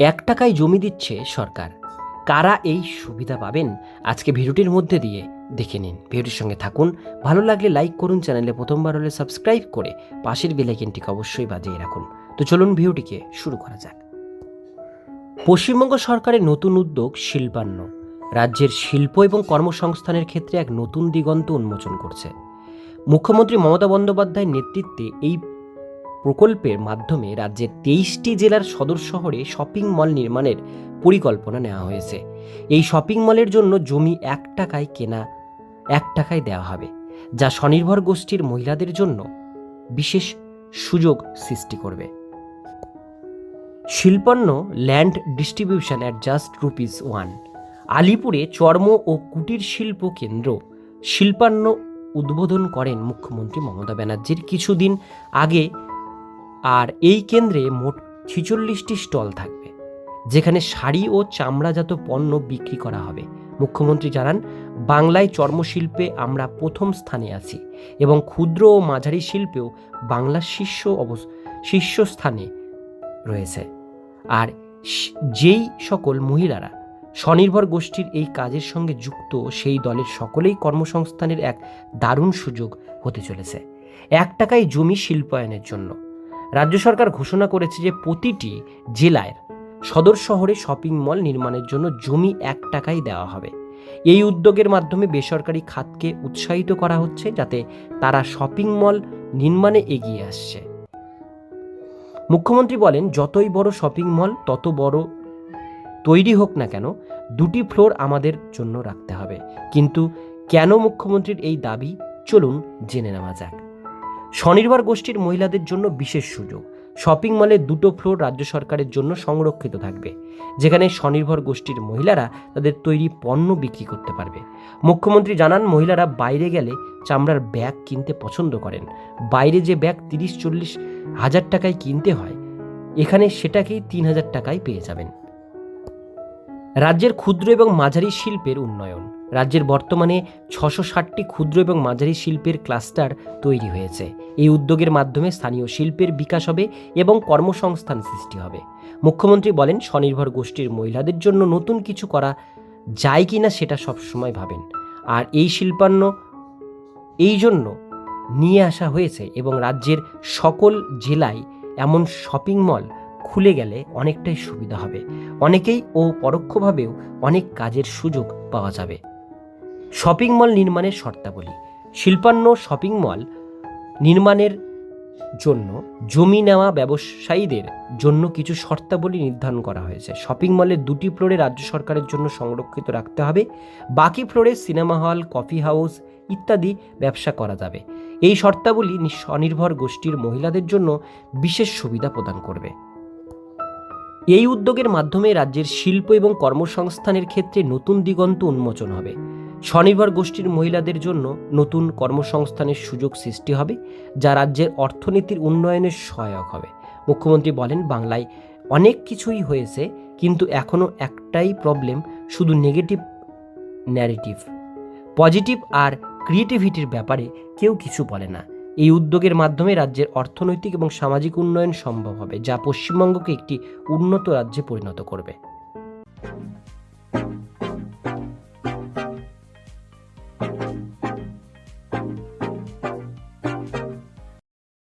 এক টাকায় জমি দিচ্ছে সরকার। কারা এই সুবিধা পাবেন? আজকে ভিডিওটির মধ্যে দিয়ে দেখে নিন। ভিডিওটির সঙ্গে থাকুন। ভালো লাগলে লাইক করুন, চ্যানেলে প্রথমবার হলে সাবস্ক্রাইব করে পাশের বেলাইকেনটিকে অবশ্যই বাজিয়ে রাখুন। তো চলুন ভিডিওটিকে শুরু করা যাক। পশ্চিমবঙ্গ সরকারের নতুন উদ্যোগ শিল্পান্ন। রাজ্যের শিল্প এবং কর্মসংস্থানের ক্ষেত্রে এক নতুন দিগন্ত উন্মোচন করছে। মুখ্যমন্ত্রী মমতা বন্দ্যোপাধ্যায়ের নেতৃত্বে এই প্রকল্পের মাধ্যমে রাজ্যের তেইশটি জেলার সদর শহরে শপিং মল নির্মাণের পরিকল্পনা নেওয়া হয়েছে। এই শপিং মলের জন্য জমি এক টাকায় কেনা এক টাকায় দেওয়া হবে, যা স্বনির্ভর গোষ্ঠীর মহিলাদের জন্য বিশেষ সুযোগ সৃষ্টি করবে। শিল্পান্ন land distribution at just rupees one. আলিপুরে চর্ম ও কুটির শিল্প কেন্দ্র শিল্পান্ন উদ্বোধন করেন মুখ্যমন্ত্রী মমতা ব্যানার্জির কিছুদিন আগে আর এই কেন্দ্রে মোট ছিচল্লিশটি স্টল থাকবে, যেখানে শাড়ি ও চামড়াজাত পণ্য বিক্রি করা হবে। মুখ্যমন্ত্রী জানান, বাংলায় চর্মশিল্পে আমরা প্রথম স্থানে আছি এবং ক্ষুদ্র ও মাঝারি শিল্পেও বাংলার শীর্ষ অবস, শীর্ষস্থানে রয়েছে। আর যেই সকল মহিলারা স্বনির্ভর গোষ্ঠীর এই কাজের সঙ্গে যুক্ত, সেই দলের সকলেই কর্মসংস্থানের এক দারুণ সুযোগ হতে চলেছে। এক টাকায় জমি শিল্পায়নের জন্য রাজ্য সরকার ঘোষণা করেছে যে প্রতিটি জেলায় সদর শহরে শপিং মল নির্মাণের জন্য জমি এক টাকাই দেওয়া হবে। এই উদ্যোগের মাধ্যমে বেসরকারি খাতকে উৎসাহিত করা হচ্ছে যাতে তারা শপিং মল নির্মাণে এগিয়ে আসছে। মুখ্যমন্ত্রী বলেন, যতই বড় শপিং মল, তত বড় তৈরি হোক না কেন, দুটি ফ্লোর আমাদের জন্য রাখতে হবে। কিন্তু কেন মুখ্যমন্ত্রীর এই দাবি? চলুন জেনে নেওয়া যাক। স্বনির্ভর গোষ্ঠীর মহিলাদের জন্য বিশেষ সুযোগ। শপিং মলে দুটো ফ্লোর রাজ্য সরকারের জন্য সংরক্ষিত থাকবে, যেখানে স্বনির্ভর গোষ্ঠীর মহিলারা তাদের তৈরি পণ্য বিক্রি করতে পারবে। মুখ্যমন্ত্রী জানান, মহিলারা বাইরে গেলে চামড়ার ব্যাগ কিনতে পছন্দ করেন। বাইরে যে ব্যাগ তিরিশ, চল্লিশ হাজার টাকায় কিনতে হয়, এখানে সেটাকেই তিন হাজার টাকায় পেয়ে যাবেন। রাজ্যের ক্ষুদ্র এবং মাঝারি শিল্পের উন্নয়ন। রাজ্যের বর্তমানে ছশো ষাটটি ক্ষুদ্র এবং মাঝারি শিল্পের ক্লাস্টার তৈরি হয়েছে। এই উদ্যোগের মাধ্যমে স্থানীয় শিল্পের বিকাশ হবে এবং কর্মসংস্থান সৃষ্টি হবে। মুখ্যমন্ত্রী বলেন, স্বনির্ভর গোষ্ঠীর মহিলাদের জন্য নতুন কিছু করা যায় কি না সেটা সবসময় ভাবেন। আর এই শিল্পান্ন, এই জন্য নিয়ে আসা হয়েছে এবং রাজ্যের সকল জেলায় এমন শপিং মল খুলে গেলে অনেকটাই সুবিধা হবে। অনেকেই ও পরোক্ষভাবেও অনেক কাজের সুযোগ পাওয়া যাবে। শপিং মল নির্মাণের শর্তাবলী, শিল্পান্ন শপিং মল নির্মাণের জন্য জমি নেওয়া ব্যবসায়ীদের জন্য কিছু শর্তাবলী নির্ধারণ করা হয়েছে। শপিং মলের দুটি ফ্লোরে রাজ্য সরকারের জন্য সংরক্ষিত রাখতে হবে। বাকি ফ্লোরে সিনেমা হল, কফি হাউস ইত্যাদি ব্যবসা করা যাবে। এই শর্তাবলী স্বনির্ভর গোষ্ঠীর মহিলাদের জন্য বিশেষ সুবিধা প্রদান করবে। এই উদ্যোগের মাধ্যমে রাজ্যের শিল্প এবং কর্মসংস্থানের ক্ষেত্রে নতুন দিগন্ত উন্মোচন হবে। স্বনির্ভর গোষ্ঠীর মহিলাদের জন্য নতুন কর্মসংস্থানের সুযোগ সৃষ্টি হবে, যা রাজ্যের অর্থনীতির উন্নয়নের সহায়ক হবে। মুখ্যমন্ত্রী বলেন, বাংলায় অনেক কিছুই হয়েছে, কিন্তু এখনও একটাই প্রবলেম শুধু নেগেটিভ ন্যারেটিভ পজিটিভ আর ক্রিয়েটিভিটির ব্যাপারে কেউ কিছু বলে না। এই উদ্যোগের মাধ্যমে রাজ্যের অর্থনৈতিক এবং সামাজিক উন্নয়ন সম্ভব হবে, যা পশ্চিমবঙ্গকে একটি উন্নত রাজ্যে পরিণত করবে।